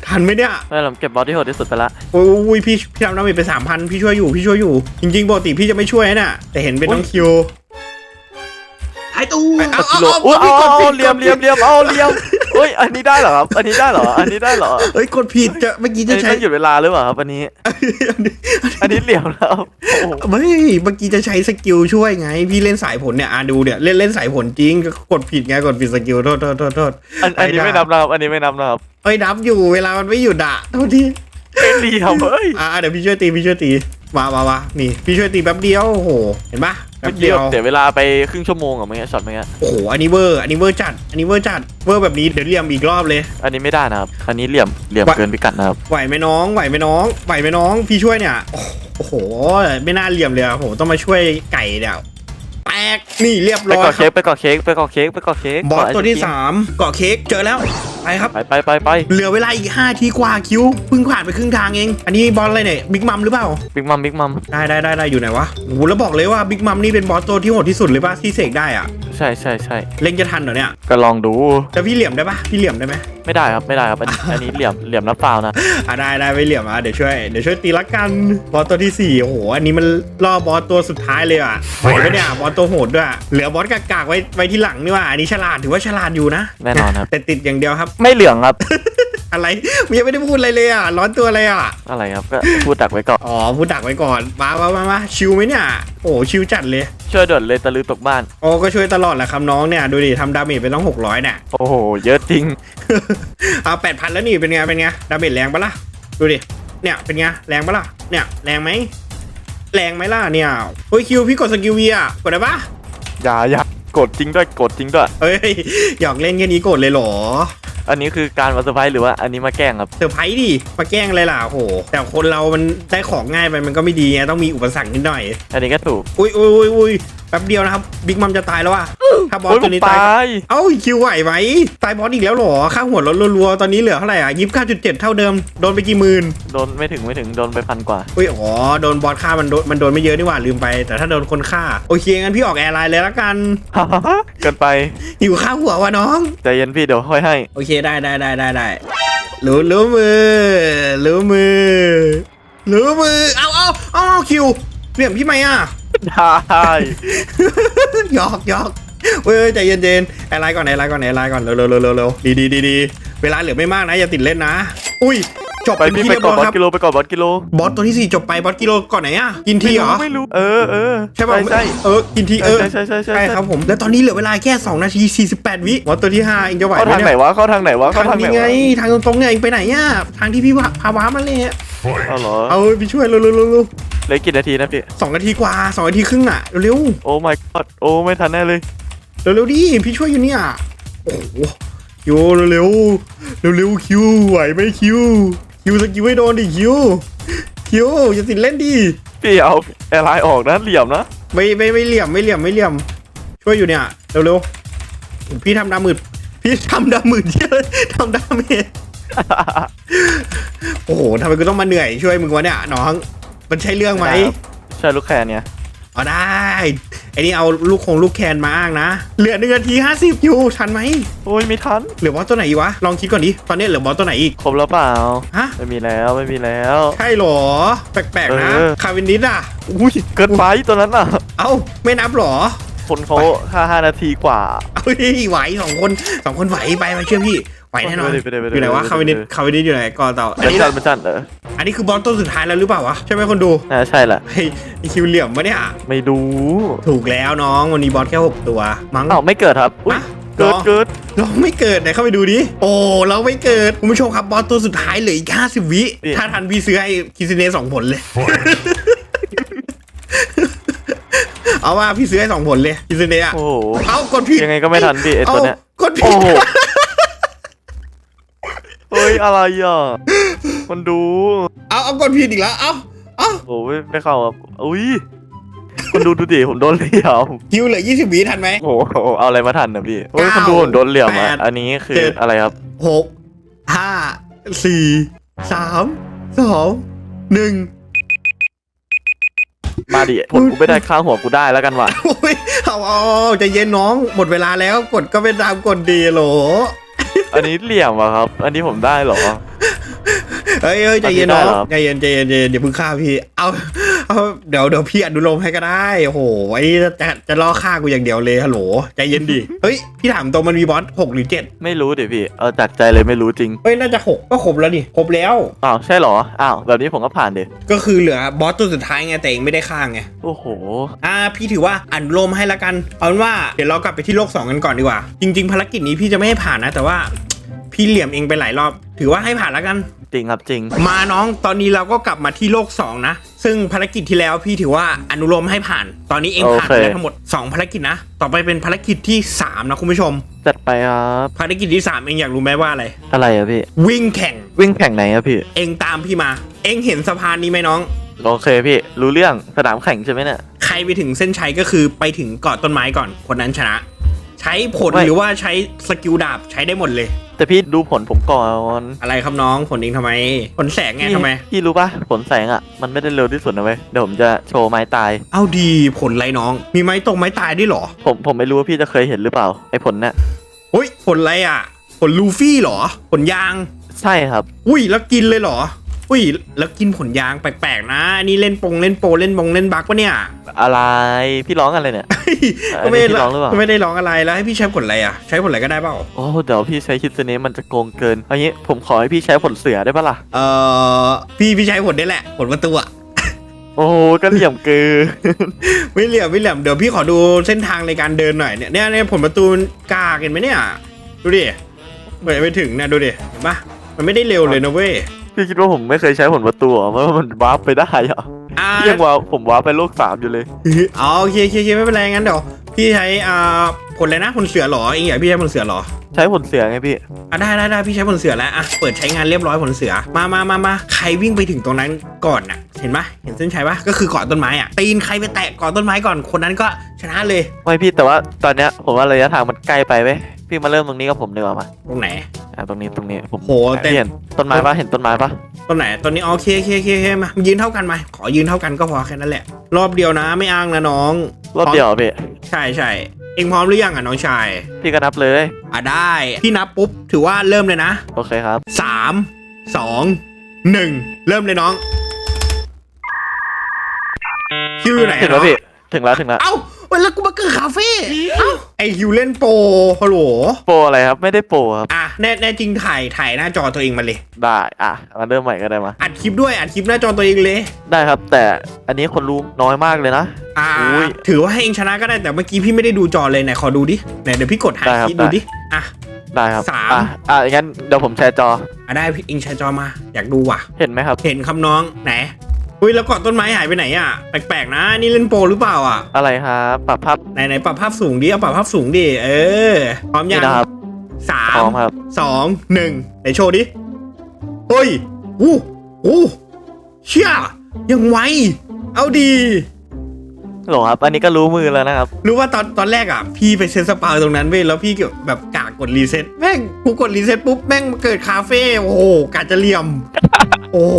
ทันไหมเนี่ยไม่ผมเก็บบอสที่โหดที่สุดไปละโอ้ยพี่พี่ทำน้ำมีไปสามพันพี่ช่วยอยู่พี่ช่วยอยู่ จริงๆปกติพี่จะไม่ช่วยนะแต่เห็นเป็นน้องคิว ไอตู้เอากิโลเอาอุ้ยเอาเอากดเอาผิดเหลี่ยมเหลี่ยมเหลี่ยมเอาเหลี่ยมเฮ้ยอันนี้ได้เหรอครับ อันนี้ได้เหรอ อันนี้ได้เหรอเอ้ยกดผิดจะเมื่อกี้อันจะนี้ใช้ต้องหยุดเวลาหรือเปล่าครับอันนี้ อันนี้เหลี่ยมแล้วโอ้โหไม่เมื่อกี้จะใช้สกิลช่วยไง พี่เล่นสายผลเนี่ยอะดูเนี่ยเล่นเล่นสายผลจริงก็กดผิดไงกดผิดสกิลโทษโทษโทษโทษอันอันนี้ไม่นับนะครับอันนี้ไม่นับนะครับเอ้ยนับอยู่เวลามันไม่หยุดอะโทษที เป็นเหลี่ยมเฮ้ยอะเดี๋ยวพี่ช่วยตีพี่ช่วยตีมามามานี่พี่ช่วยตีแป๊บเดียวโอ้โหเห็นปะแป๊ไม่บเดีเดียยววเสียเวลาไปครึ่งชั่วโมงเหรอเมื่อกี้ช็อตเมื่อกี้โอ้โหอันนี้เวอร์อันนี้เวอร์จัดอันนี้เวอร์จัดเวอร์แบบนี้เดี๋ยวเรียมอีกรอบเลย อันนี้ไม่ได้นะครับอันนี้เหลี่ยมเหลี่ยมวะเกินพิกัดนะครับไหวไหมน้องไหวไหมน้องไหวไหมน้อง พี่ช่วยเนี่ยโอ้โหไม่น่าเหลี่ยมเลยอะโอ้โหต้องมาช่วยไก่เดี๋ยวแตกนี่เรียบไปร้อยเกาะคเค้รักบไปเกาะเค้กไปเกาะเค้กไปเกาะเค้กบอสเกาะไตัวที่ศกรีมสามเกาะเค้กเจอแล้ว ไปครับไปไปไปไปเหลือเวลาอีก5ทีกว่าคิวเพิ่งผ่านไปครึ่งทางเอง อันนี้บอลอะไรเนี่ยบิ๊กมัมหรือเปล่าบิ๊กมัมบิ๊กมัมได้ได้ได้ได้อยู่ไหนวะโอ้โหแล้วบอกเลยว่าบิ๊กมัมนี่เป็นบอสตัวที่โหดที่สุดเลยป่ะที่เสกได้อะใช่ใช่ใช่เล่นจะทันเหรอเนี่ยก็ลองดูจะพี่เหลี่ยมได้ปะพี่เหลี่ยมได้ไหมไม่ได้ครับไม่ได้ครับอันนี้อันนี้เหลี่ยมเหลี่ยมน้ำเปล่านะอะได้ได้ไม่เหลี่ยมอะเดี๋ยวช่วยเดี๋ยวช่วยตีละกันบอสตัวที่สี่โอ้โหอันนี้มันล่อบอสตัวสุดท้ายเลยอะไหวปะเนี่ยบอสตัวโหดด้วยเหลือบอสกากๆไว้ไว้ที่หลังนี่ว่าอันนี้ฉลาดถือว่าฉลาดอยู่นะแน่นอนครับแต่ติดอย่างเดียวครับไม่เหลืองครับ อะไรมันยังไม่ได้พูดอะไรเลยอะ ร้อนตัวอะไรอะ อะไรครับก็พูดดักไว้ก่อนอ๋อพูดดักไว้ก่อน มามามามาชิวไหมเนี่ย โอ้โหชิวจัดเลย ช่วยด่วนเลยตะลือตกบ้าน โอ้ก็ช่วยตลอดแหละครับน้องเนี่ย ดูดิทำดาเมจไปต้อง600เนี่ย โอ้โหเยอะจริง เอาแปดพันแล้วนี่เป็นไงเป็นไงดาเมจแรงปะล่ะ ดูดิ เนี่ยเป็นไงแรงปะล่ะ เนี่ยแรงไหม แรงไหมล่ะเนี่ยเฮ้ยคิวพี่กดสกิลวีอะกดได้ปะอย่าอย่ากดจริงด้วยกดจริงด้วยเฮ้ยหยอกเล่นแค่นี้กดเลยเหรอ อันนี้คือการมาเซอร์ไพรส์หรือว่าอันนี้มาแกล้งครับ เซอร์ไพรส์ดิมาแกล้งอะไรล่ะโห แต่คนเรามันได้ของง่ายไปมันก็ไม่ดีไงต้องมีอุปสรรคนิดหน่อย อันนี้ก็ถูก อุ้ยอุ้ยอุ้ยอุ้ย แป๊บเดียวนะครับบิ๊กมัมจะตายแล้วอะถ้าบอสโอ้ยผตัวมนี้ตายตาย เอ้าคิวไหวไหมตายบอสอีกแล้วเหรอค่าหัวลดรัวๆตอนนี้เหลือเท่าไหร่อะยี่สิบเก้าจุดเจ็ดเท่าเดิมโดนไปกี่หมื่นโดนไม่ถึงไม่ถึงโดนไปพันกว่าอุ้ยอ๋อโดนบอสฆ่ามันโดนมันโดนไม่เยอะนี่หว่าลืมไป แต่ถ้าโดนคนฆ่าโอเคงั้นพี่ออกแอร์ไลน์เลยละกันเกินไปหิวข้าวหัววะน้องใจเย็นพี่เดี๋ยวค่อยให้ โอเคได้ได้ได้ได้ได้รู้รู้มือรู้มือรู้มือเอาเอาเอาเอาคิวเหลี่ยมพี่ไหมอะ ได้หยอกหยอกเว้ยใจเย็นๆแอร์ไลน์ก่อนแอร์ไลน์ก่อนแอร์ไลน์ก่อนเร็วเร็วเร็วเร็วเร็วดีดีดีดีเวลาเหลือไม่มากนะอย่าติดเล่นนะ อุ้ยจบไปเป็นพี่ที่ไปเรียบก่อนร้อยบอสครับกิโลไปก่อนบอสกิโลบอสตัวที่สี่จบไปบอสกิโลก่อนไหนอะกินทีเหรอไม่รู้เออเออใช่ป่ะใช่เออกินทีเออใช่ใช่ใช่ใช่ใช่ครับผมแล้วตอนนี้เหลือเวลาแค่2นาที48 วิบอสตัวที่5เองจะไหวเข้าไหมทางไหนเนี่ยวะเข้าทางไหนวะเข้าทาทางงไหนนี้ไงวะทางตรงๆเนี่ยเองไปไหนอะทางที่พี่ว่าพาว้ามาเลยอะเอาเหรอเอาไปช่วยเร็วๆ เร็วเหลือกี่นาทีนะพี่ๆสองนาทีกว่าสองนาทีครึ่งอะ เร็วโอ้ my god โอ้ไม่ทันแน่เลย ๆเร็วๆดิพี่ช่วยอยู่เนี่ยโอ้โหคิวเร็วๆเร็วๆคิวไหวไหมคิวคิวสกิลให้โดนดิคิวคิวอย่าติดเล่นดิพี่เอาแอร์ไลน์ออกนะเหลี่ยมนะไม่ไม่ไม่เหลี่ยมไม่เหลี่ยมไม่เหลี่ยม ช่วยอยู่เนี่ยเร็วๆพี่ทำดามืดพี่ทำดามืดเยอะทำดาเมจโอ้โหทำไมกูต้องมาเหนื่อยช่วยมึงวะเนี่ยน้อง มันใช่เรื่องไหมใช่ลูกแคนเนี่ยเอาได้ ไอ้นี่เอาลูกคงลูกแคนมาอ้างนะ เหลือหนึ่งนาทีห้าสิบอยู่ทันไหมโอ้ยไม่ทัน เหลือบอสตัวไหนอีกวะ ลองคิดก่อนดิ ตอนนี้เหลือบอสตัวไหนอีก ครบแล้วเปล่า ฮะ ไม่มีแล้วไม่มีแล้ว ใช่เหรอ แปลกๆนะ เออ คาวินดิสอะ อุ้ยเกินไปตัวนั้นอะ เอ้า ไม่นับเหรอ คนเขาค่าห้านาทีกว่าเฮ้ยไหวสองคนสองคนไหวไปมาเชื่อพี่ ไหวแน่นอน ไปเลยไปเลยไปเลยอยู่ไหนวะ ไปเลยคาวินิสคาวินิสอยู่ไหนก่อนต่ออันเป็นนี้จันเป็นจันเอออันนี้คือบอสตัวสุดท้ายแล้วหรือเปล่าวะ ใช่ไหมคนดูน่าใช่แหละ เฮ้ยไอคิวเหลี่ยมปะเนี่ย ไม่ดูถูกแล้วน้องวันนี้บอสแค่หกตัว มั้งอ้าวไม่เกิดครับอุ้ยฮะเกิดหรอ เกิดเราไม่เกิดไหนเข้าไปดูดิ โอ้เราไม่เกิด คุณผู้ชมครับบอสตัวสุดท้ายเหลืออีกห้าสิบวิ ถ้าทันพี่ซื้อให้คิซิเนะสองผลเลย เอาว่าพี่ซื้อให้สองผลเลยคิซิเนะอะโอ้โห เอากดผิดยังไงก็ไม่ทันพี่ไอ้ตัวเนี้ยากดผิโอ้ดโห เฮ้ยอะไรอะคนดูเอาเอากดผิดอีกแล้ว เอาเอาโอ้ยไม่เข้าอะอุ้ยคนดูดูดิผมโดนเหลี่ยมคิวเหลือยี่สิบวิทันไหม โอ้โหเอาอะไรมาทันนะพี่โอ้ยเก้าคนดูผมโดนเหลี่ยมแปอะดอันนี้คือเจ็ด อะไรครับ หกห้าสี่สามสองหนึ่งมาดิผมกูไม่ได้ค่าหัวกูได้แล้วกันว่ะโอ้ยเอาเอาเอาใจเย็นน้อง หมดเวลาแล้วกดก็เป็นตามกดดีโหล อันนี้เหลี่ยมอะครับ อันนี้ผมได้เหรอ เฮ้ยเฮ้ยใจเย็นน้องอันนี้ได้เหรอ ใจเย็นใจเย็นใจเย็นอย่าเพิ่งฆ่าพี่ เอา เอาเดี๋ยวเดี๋ยวพี่อนุโลมให้ก็ได้โอ้โหไอ้จะจะล่อฆ่ากูอย่างเดียวเลยฮัลโหลใจเย็นดิเฮ้ยพี่ถามตรงมันมีบอสหกหรือเจ็ดไม่รู้ดิพี่เอาจากใจเลยไม่รู้จริงเฮ้ยน่าจะหกก็ครบแล้วนี่ครบแล้วอ้าวใช่เหรออ้าวแบบนี้ผมก็ผ่านเด็ก็คือเหลือบอสตัวสุดท้ายไงแต่เองไม่ได้ฆ่าไงโอ้โหอ่าพี่ถือว่าอนุโลมให้ละกันเอาเป็นว่าเดี๋ยวเรากลับไปที่โลก2กันก่อนดีกว่า จริง ๆ ภารกิจนี้พี่จะไม่ให้ผ่านนะ แต่ว่าพี่เหลี่ยมเองไปหลายรอบ ถือว่าให้ผ่านละกัน จริงครับจริง มาน้องตอนนี้เราก็กลับมาที่โลก 2 นะ ซึ่งภารกิจที่แล้วพี่ถือว่าอนุโลมให้ผ่าน ตอนนี้เองผ่านไปแล้วทั้งหมด 2 ภารกิจนะ ต่อไปเป็นภารกิจที่ 3 นะคุณผู้ชม จัดไปครับภารกิจที่ 3 เองอยากรู้ไหมว่าอะไร อะไรอะพี่ วิ่งแข่ง วิ่งแข่งไหนอะพี่ เองตามพี่มา เองเห็นสะพานนี้ไหมน้อง โอเคพี่ รู้เรื่องสนามแข่งใช่ไหมเนี่ย ใครไปถึงเส้นชัยก็คือไปถึงเกาะต้นไม้ก่อนคนนั้นชนะ ใช้ผลไม่ หรือว่าใช้สกิลดาบใช้ได้หมดเลย แต่พี่ดูผลผมก่อนอะไรครับน้องผลเองทำไม ผลแสงไงทำไม พี่รู้ปะผลแสงอะ มันไม่ได้เร็วที่สุดนะเว้ยเดี๋ยวผมจะโชว์ไม้ตาย เอาดีผลไรน้อง มีไม้ตรงไม้ตายด้วยเหรอผมผมไม่รู้ว่าพี่จะเคยเห็นหรือเปล่าไอ้ผลเนี่ยเฮ้ยผลไรอะ ผลลูฟี่เหรอ ผลยาง ใช่ครับ อุ้ยแล้วกินเลยเหรอ อุ้ย แล้วกินผลยางแปลกๆ นะอันนี้เล่นปงเล่นโปเล่นบงเล่นบักปะเนี่ยอะไรพี่ร้องอะไรเนี่ยอัก็นไม่นี้ได้พี่ร้องหรือเปล่าก็ไม่ได้ร้องอะไรแล้วให้พี่ใช้ผลอะไรอะใช้ผลอะไรก็ได้เปล่าโอ้เดี๋ยวพี่ใช้คิดเนี้มันจะโกงเกินเอางี้ผมขอให้พี่ใช้ผลเสือได้ปะล่ะเอ่อพี่พี่ใช้ผลได้แหละผลประตูอะโอ้โหก็เหลี่ยมเกินไม่เหลี่ยมไม่เหลี่ยมเดี๋ยวพี่ขอดูเส้นทางในการเดินหน่อยเนี่ยเนี่ยเนี่ยผลประตูกากเห็นไหมเนี่ยดูดิเปิดไม่ถึงนะดูดิเห็นปะมันไม่ได้เร็วเลยนะเว้ย พี่คิดว่าผมไม่เคยใช้ผลประตูเหรอว่ามันวาร์ปไปได้เหรอ อ่าพี่ยังวาร์ปผมวาร์ปไปโลกสามอยู่เลย อ๋อโอเคโอเคโอเคไม่เป็นไรงั้นเดี๋ยวพี่ใช้อ่าผลอะไรนะผลเสือเหรอเองอยากให้พี่ใช้ผลเสือเหรอใช้ผลเสือไงพี่อะได้ได้ได้พี่ใช้ผลเสือแล้วอะเปิดใช้งานเรียบร้อยผลเสือมามามามาใครวิ่งไปถึงตรงนั้นก่อนน่ะเห็นปะเห็นเส้นชัยปะก็คือเกาะต้นไม้อะตีนใครไปแตะเกาะต้นไม้ก่อนคนนั้นก็ชนะเลยไม่พี่แต่ว่าตอนเนี้ยผมว่าระยะทางมันใกล้ไปเว้ยพี่มาเริ่มตรงนี้กับผมดีกว่ามาตรงไหนอะตรงนี้ตรงนี้ผมโหแต่พี่เห็นต้นไม้ปะเห็นต้นไมาปะ ต้นไหนต้นนี้อ๋อโอเคโอเคโอเคโอเคมายืนเท่ากันไหมขอยืนเท่ากันก็พอแค่นั้นแหละ รอบเดียวนะไม่อ้างนะน้อง รอบเดียวเหรอพี่ใช่ใช่เองพร้อมหรือยังอะน้องชายพี่ก็นับเลย อะได้พี่นับปุ๊บถือว่าเริ่มเลยนะโอเคครับสามสองหนึ่งเริ่มเลยน้องคิวอยู่ไหนถึงอะแล้วน้องพี่ ถึงแล้วถึงแล้ว เอ้า วันแล้วกูมาเกิดคาเฟ่เอ้าไอคิวเล่นโปรฮัลโหลโปรอะไรครับ ไม่ได้โปรครับ อะแน่แน่จริงถ่ายถ่ายหน้าจอตัวเองมาเลย ได้อะมาเริ่มใหม่ก็ได้มาอัดคลิปด้วยอัดคลิปหน้าจอตัวเองเลย ได้ครับ แต่อันนี้คนรู้น้อยมากเลยนะ อ่า อุ้ยถือว่าให้เองชนะก็ได้แต่เมื่อกี้พี่ไม่ได้ดูจอเลยไหนขอดูดิไหนเดี๋ยวพี่กดหาได้ครับคลิปดูได้ ดิอะ ได้ครับสาม อะอะงั้นเดี๋ยวผมแชร์จออะได้พี่เองแชร์จอมา อยากดูว่ะ เห็นไหมครับ เห็นคำน้องไหน อุ้ยแล้วเกาะต้นไม้หายไปไหนอะแปลกๆนะนี่เล่นโปรหรือเปล่าอะอะไรครับปรับภาพไหนไหนปรับภาพสูงดิเอาปรับภาพสูงดิเออพร้อมยันี่งนะครับสาพร้อมมครับ สองหนึ่งไหนโชว์ดิเฮ้ยอู้อู้เชี่ยยังไวเอาดี หลงครับ อันนี้ก็รู้มือแล้วนะครับ รู้ว่าตอนตอนแรกอะ พี่ไปเซ็ตสปาตรงนั้นเว้ยแล้วพี่ก็แบบกากกดรีเซ็ตแม่งกูกดรีเซ็ตปุ๊บแม่งเกิดคาเฟ่โอ้โหกาจะเหลี่ยม โอ้โห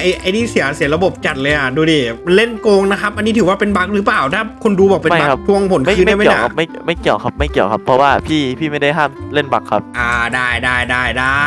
ไอไอนี่เสียเสียระบบจัดเลยอะดูดิมันเล่นโกงนะครับ อันนี้ถือว่าเป็นบั๊กหรือเปล่าถ้าคนดูบอกเป็นไม่บั๊ครักบ ทวงผลไม่คืนไม่ได้ไหมเกี่ยวเนี่ยครับไม่ไม่เกี่ยวครับไม่เกี่ยวครับ เพราะว่าพี่พี่ไม่ได้ห้ามเล่นบักครับ อ่าได้ได้ได้ได้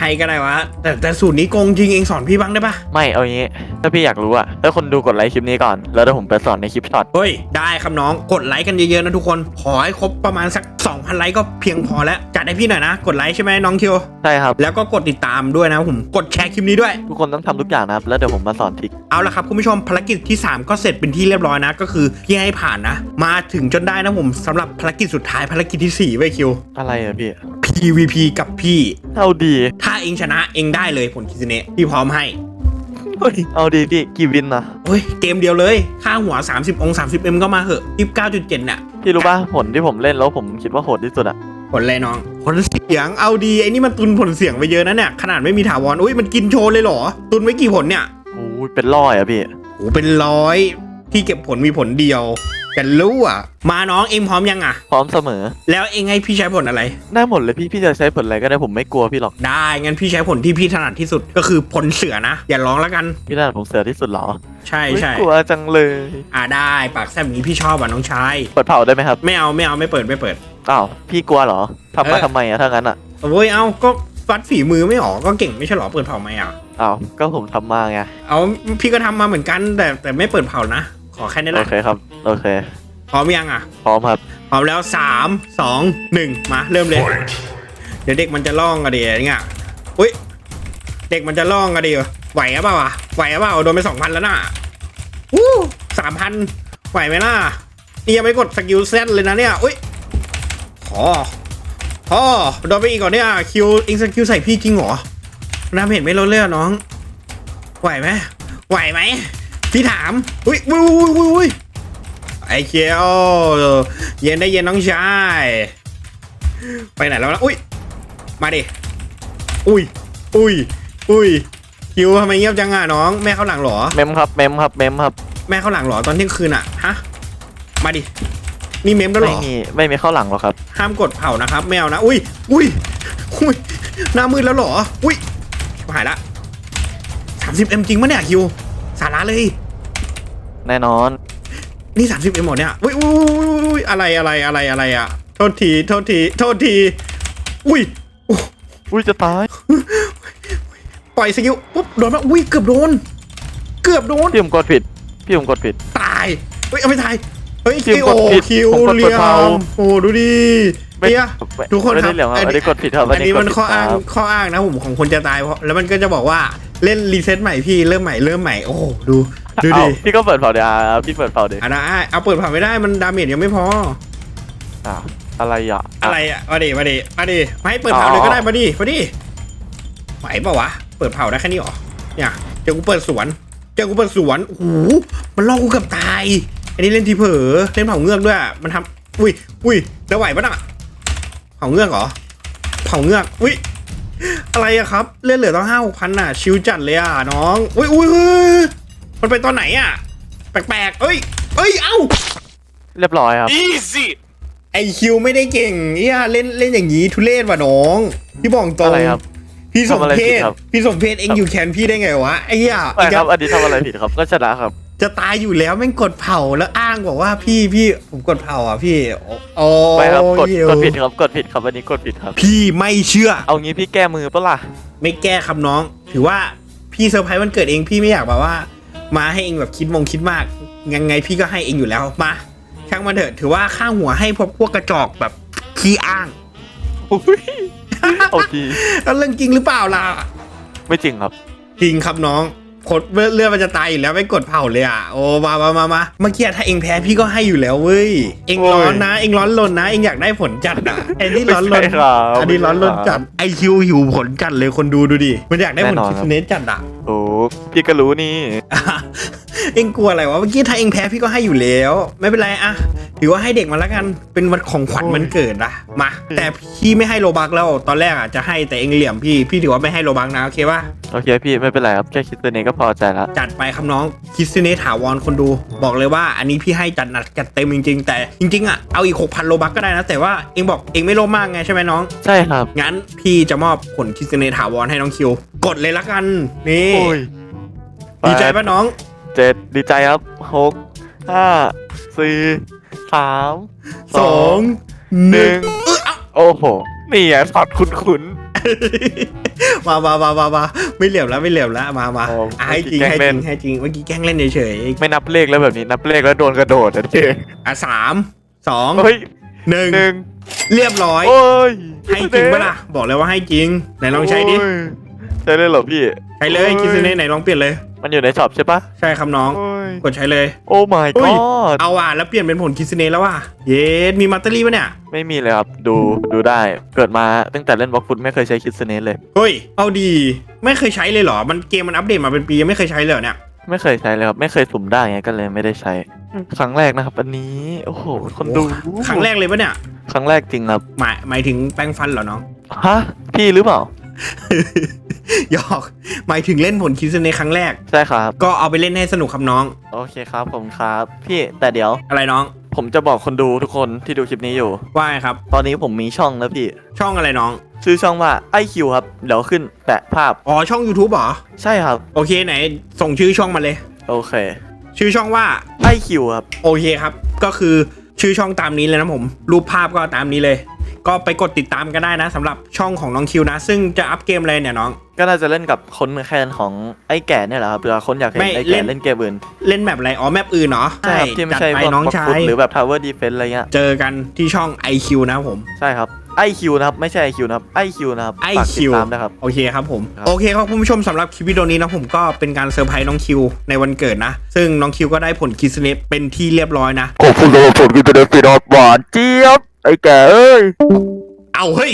ให้ก็ได้วะ แต่แต่สูตรนี้โกงจริงเองสอนพี่บ้างได้ปะไม่เอางี้ถ้าพี่อยากรู้อะถ้าคนดูกดไลค์คลิปนี้ก่อน แล้วเดี๋ยวผมไปสอนในคลิปช็อตเฮ้ย ได้ครับน้องกดไลค์กันเยอะๆนะทุกคน ขอให้ครบประมาณสัก 2,000 ไลค์ก็เพียงพอแล้ว จัดให้พี่หน่อยนะ กดไลค์ใช่ไหมน้องคิว ใช่ครับ แล้วก็กดติดตามด้วยนะผม กดแชร์คลิปนี้ด้วย ทุกคนต้องทำทุกอย่างนะครับ แล้วเดี๋ยวผมมาสอนทริกเอาละครับคุณผู้ชมภารกิจที่ 3 ก็เสร็จเป็นที่เรียบร้อยนะ ก็คือพี่ให้ผ่านนะ มาถึงจนได้นะผมสำหรับภารกิจสุดท้ายภารกิจที่4ไว้ยคิว อะไรอะพี่ PVP กับพี่ เอาดี ถ้าเองชนะเองได้เลยผลคิดเนะพี่พร้อมให้ เฮ้ยเอาดีพี่กี่วินนะเฮ้ยเกมเดียวเลย ค่าหัว 30 องค์30 M ก็มาเหอะ29.7เนี่ยพี่รู้ป่ะผลที่ผมเล่นแล้วผมคิดว่าโหดที่สุดอะผลอะไรน้อง ผลเสียงเอาดีไอ้นี่มันตุนผลเสียงไปเยอะนะเนี่ยขนาดไม่มีถาวรอุ้ยมันกินโชว์เลยเหรอ ตุนไว้กี่ผลเนี่ยโอ้ยเป็นร้อยอะพี่โอ้เป็นร้อยที่เก็บผลมีผลเดียว กันรู้อะ มาน้องเองพร้อมยังอะ พร้อมเสมอ แล้วเองให้พี่ใช้ผลอะไร ได้หมดเลยพี่พี่จะใช้ผลอะไรก็ได้ผมไม่กลัวพี่หรอก ได้ งั้นพี่ใช้ผลที่พี่ถนัดที่สุดก็คือผลเสือนะ อย่าร้องแล้วกัน พี่น่าผมเสือที่สุดเหรอ ใช่ไม่ใช่กลัวจังเลย อ่าได้ปากแซบอย่างนี้พี่ชอบอะน้องชายเปิดเผาได้ไหมครับไม่เอาไม่เอาไม่เปิดไม่เปิดอ้าวพี่กลัวเหรอทำมาเออทำไมอะถ้างั้นอะโอ้ยเอาก็วัดฝีมือไม่ออกก็เก่งไม่ใช่หรอเปิดเผาไหมอะอ้าวก็ผมทำมาไงเอาพี่ก็ทำมาเหมือนกันแต่แต่ไม่เปิดเผานะ ขอแค่นี้แหโอละเคครับ โอเค พร้อมยังอะ พร้อมครับ พร้อมแล้วสามสองหนึ่งมาเริ่มเลย เดี๋ยวเด็กมันจะล่องอะเดี๋ยวเนี่ยอุ้ยเด็กมันจะล่องอะเดี๋ยวไหวอะเปล่าวะไหวอะเปล่าโดนไปสองพันแล้วน่ะอู้สามพันไหวไหมล่ะนี่ยังไม่กดสกิลเซตเลยนะเนี่ยอุ้ยขอพอโดนไปอีกก่อนเนี่ยคิวอิงสกิลใส่พี่จริงเหรอน้ำเห็นไหม่ลดเลยอะน้อง ไหวไหมไหวไหม พี่ถามอุ้ยอุ้ยอุ้ยอุ้ยอุ้ยไอเคียวเย็นได้เย็นน้องชายไปไหนแล้วนะอุ้ยมาดิอุ้ยอุ้ยอุ้ยคิวทำไมเงียบจังอะน้อง แม่เข้าหลังเหรอเมมครับเมมครับเมมครับ แม่เข้าหลังเหรอตอนเที่ยงคืนอะฮะมาดินี่เมมแล้วเหรไม่อมีไม่มีเข้าหลังหรอกครับห้ามกดเผานะครับไม่เอานะอุ้ยอุ้ยอุ้ยหน้ามืดแล้วเหรออุ้ยชิบหายละ 30M จริงปะเนี่ยคิว สาระเลย แน่นอน นี่ 30M หมดเนี่ยอุ้ยอุ้ยอุ้ยอุ้ยอะไรอะไรอะไรอะไรอะโทษทีโทษทีโทษที อุ้ยอุ้ยจะตาย ปล่อยสกิลปุ๊บโดนแล้วอุ้ยเกือบโดน เกือบโดนพี่ผมกดผิด พี่ผมกดผิด ตายเฮ้ยเอาไม่ตายเฮ้ยคิวโอ้กดผิดคิวผมกดเรียเผามโอ้ดูดิไม่เฮียไม่ทุกคนไม่ครัได้บเหลืองครับอันนี้กดผิดครับอันนี้กมัดนผิดข้ออ้างครับข้ออ้างนะผมของคนจะตายเพราะแล้วมันก็จะบอกว่า เล่นรีเซ็ตใหม่พี่เริ่มใหม่เริ่มใหม่โอ้โหดูดูดิเอ้าพี่ก็เปิดเผาเดี๋ยวอะพี่เปิดเผาเดี๋ยวอะนะเอาเปิดผ่านไม่ได้มันดาเมจยังไม่พออะอะไรอะอะไรอะมาดิมาดิมาดิมาให้เปิดเผาอ๋อเลยก็ได้มาดิมาดิไหวเปล่าวะเปิดเผาได้แค่นี้หรอเนี่ยเจอกูเปิดสวนเจอกูเปิดสวนโอ้โหมันล่อกูเกับตาย อันนี้เล่นทีเผลอเล่นเผาเงือกด้วยมันทำอุ้ยอุ้ยแล้วไหวปะน่ะเผาเงือกเหรอเผาเงือกอุ้ย อะไรอะครับ เลือดเหลือต้องห้าหกพันน่ะชิวจัดเลยอะน้อง อุ้ยอุ้ยเฮ้ยมันไปตอนไหนอะแปลกๆเอ้ย เอ้ย เอ้า เรียบร้อยครับไอคิวไม่ได้เก่งเอี้ยเล่นเล่นอย่างนี้ทุเรศว่ะน้อง พี่บอกตรงอะไรครับพี่สมทำอะไรเพผิดศครับพี่สมเพศเองอยู่แคนพี่ได้ไงวะไอ้เหี้ยไม่ครับจะอันนี้ทำอะไรผิดครับ ก็ชนะครับ จะตายอยู่แล้วแม่งกดเผาแล้วอ้างบอกว่าพี่พี่ผมกดเผาอะพี่โอ้โอ้ไม่ครับกดคิวกดผิดครับกดผิดครับอันนี้กดผิดครับ พี่ไม่เชื่อ เอางี้พี่แก้มือปะล่ะไม่แก้ครับน้อง ถือว่าพี่เซอร์ไพรส์วันเกิดเองพี่ไม่อยากแบบว่า มาให้เองแบบคิดมงคิดมาก ยังไงพี่ก็ให้เองอยู่แล้วมาช่างมันเถอะถือว่าค่าหัวให้พวกพวกกระจอกแบบขี้อ้าง อุ้ยเอาทีแล้วเรื่องจริงหรือเปล่าล่ะไม่จริงครับ จริงครับน้อง กดเลือดมันจะตายอยู่แล้วไม่กดเผาเลยอะโอ้มามามามาเมื่อกี้ถ้าเองแพ้พี่ก็ให้อยู่แล้วเว้ยเองร้อนนะ เองร้อนลนนะเองอยากได้ผลจัดอะไอ้นี่ร้อนลนไม่ใช่ครับอันนี้ร้อนลนจัดไอคิวหิวผลจัดเลยคนดูดูดิมันอยากได้ผลแน่นอนคิครับสเนสจัดอะโอ้พี่ก็รู้นี่อะ เองกลัวอะไรวะเมื่อกี้ถ้าเองแพ้พี่ก็ให้อยู่แล้ว ไม่เป็นไรอะถือว่าให้เด็กมาแล้วกันเป็นวันของขวัญโอ้ยมันเกิดนะมา แต่พี่ไม่ให้โลบักแล้วตอนแรกอะจะให้แต่เองเหลี่ยมพี่พี่ถือว่าไม่ให้โลบักนะโอเคปะโอเคพี่ไม่เป็นไรครับแค่คิดตัวนี้ก็พอใจแล้วจัดไปครับน้องคิสเนถาวรคนดูบอกเลยว่า อันนี้พี่ให้จัดหนักจัดเต็มจริง ๆ แต่จริงๆอะเอาอีก6,000โลบักก็ได้นะแต่ว่าเองบอกเองไม่โลภมากไงใช่ไหมน้องใช่ครับงั้นพี่จะมอบผลคิสเนถาวรให้น้องคิว กดเลยละกันนี่โอ้ยดีใจปะน้อง เจ็ดดีใจครับหกห้าสี่สามสองหหนึ่นึ่งงโอ้โหนี่ไงพอดคุ้นมามามามามาไม่เหลี่ยมแล้วไม่เหลี่ยมแล้วมามาโอ้อะให้จริงเมื่อกี้ให้แกล้จงริเล่นงให้จริงเมื่อกี้แกล้งเล่นเฉยๆไม่นับเลขแล้วแบบนี้นับเลขแล้วโดนกระโดดอะเจ๊ๆอะสามสองเฮ้ยหนึ่งหนึ่งเรียบร้อยโอ้ยให้จริงปะล่ะบอกเลยว่าให้จริงไหนลองใช้ดิโยใช้เลยเหรอพี่ใช้เลยโอ้ยคิสเนไหนลองเปลี่ยนเลย มันอยู่ในช็อปใช่ปะใช่ครับน้อง โอ้ยกดใช้เลย โอ้ my เฮ้ย god เอาว่ะแล้วเปลี่ยนเป็นผลคิสเนแล้วว่ะ เย็ดมีมัตเตอรี่ปะเนี่ย ไม่มีเลยครับ ดูดูได้เกิดมาตั้งแต่เล่นบล็อกฟุตไม่เคยใช้คิดเสเนสเลย เฮ้ย เอาดี ไม่เคยใช้เลยเหรอ มันเกมมันอัปเดตมาเป็นปียังไม่เคยใช้เลยเหรอเนี่ย ไม่เคยใช้เลยครับ ไม่เคยสุ่มได้ไงก็เลยไม่ได้ใช้ ครั้งแรกนะครับ อันนี้ โอ้โห คนดูครั้งแรกเลยปะเนี่ย ครั้งแรกจริงครับ หมายหมายถึงแปรงฟันเหรอน้อง ฮะ พี่หรือเปล่า หยอกหมายถึงเล่นผลคิสเนครั้งแรก ใช่ครับ ก็เอาไปเล่นให้สนุกครับน้อง โอเคครับผมครับ พี่แต่เดี๋ยว อะไรน้อง ผมจะบอกคนดูทุกคนที่ดูคลิปนี้อยู่ ว่าไงครับ ตอนนี้ผมมีช่องแล้วพี่ ช่องอะไรน้อง ชื่อช่องว่าไอคิวครับ เดี๋ยวขึ้นแปะภาพ อ๋อ ช่อง YouTube เหรอ ใช่ครับ โอเคไหน ส่งชื่อช่องมาเลย โอเค ชื่อช่องว่าไอคิวครับ โอเคครับ ก็คือชื่อช่องตามนี้เลยนะผม รูปภาพก็ตามนี้เลย ก็ไปกดติดตามกันได้นะสำหรับช่องของน้องคิวนะ ซึ่งจะอัพเกมอะไรเนี่ยน้อง ก็น่าจะเล่นกับคนมือแคนของไอ้แก่เนี่ยแหละครับเผื่อคนอยากเห็นไม่ไอ้เล่แก่น เล่นเกมอื่นเล่นแบบอะไรอ๋อแมปอื่นเนาะใช่ครับที่ไม่จัดใช่ไปพวกน้องบล็อกชาฟุตยหรือแบบ Tower Defense อะไรเงี้ยเจอกันที่ช่อง IQ นะผม ใช่ครับไอคิวนะครับไม่ใช่ IQ นะครับไอคิวนะครับฝากติด IQ ตามนะครับ โอเคครับผม ครับ โอเคครับคุณผู้ชมสำหรับคลิปวิดีโอนี้นะผมก็เป็นการเซอร์ไพรส์น้องคิวในวันเกิดนะ ซึ่งน้องคิวก็ได้ผลคิสเนปเป็นที่เรียบร้อยนะ ขอบคุณสำหรับผลกินเดฟินอตหวานเจี๊ยบ ไอ้แก่เอ้ย เอาเฮ้ย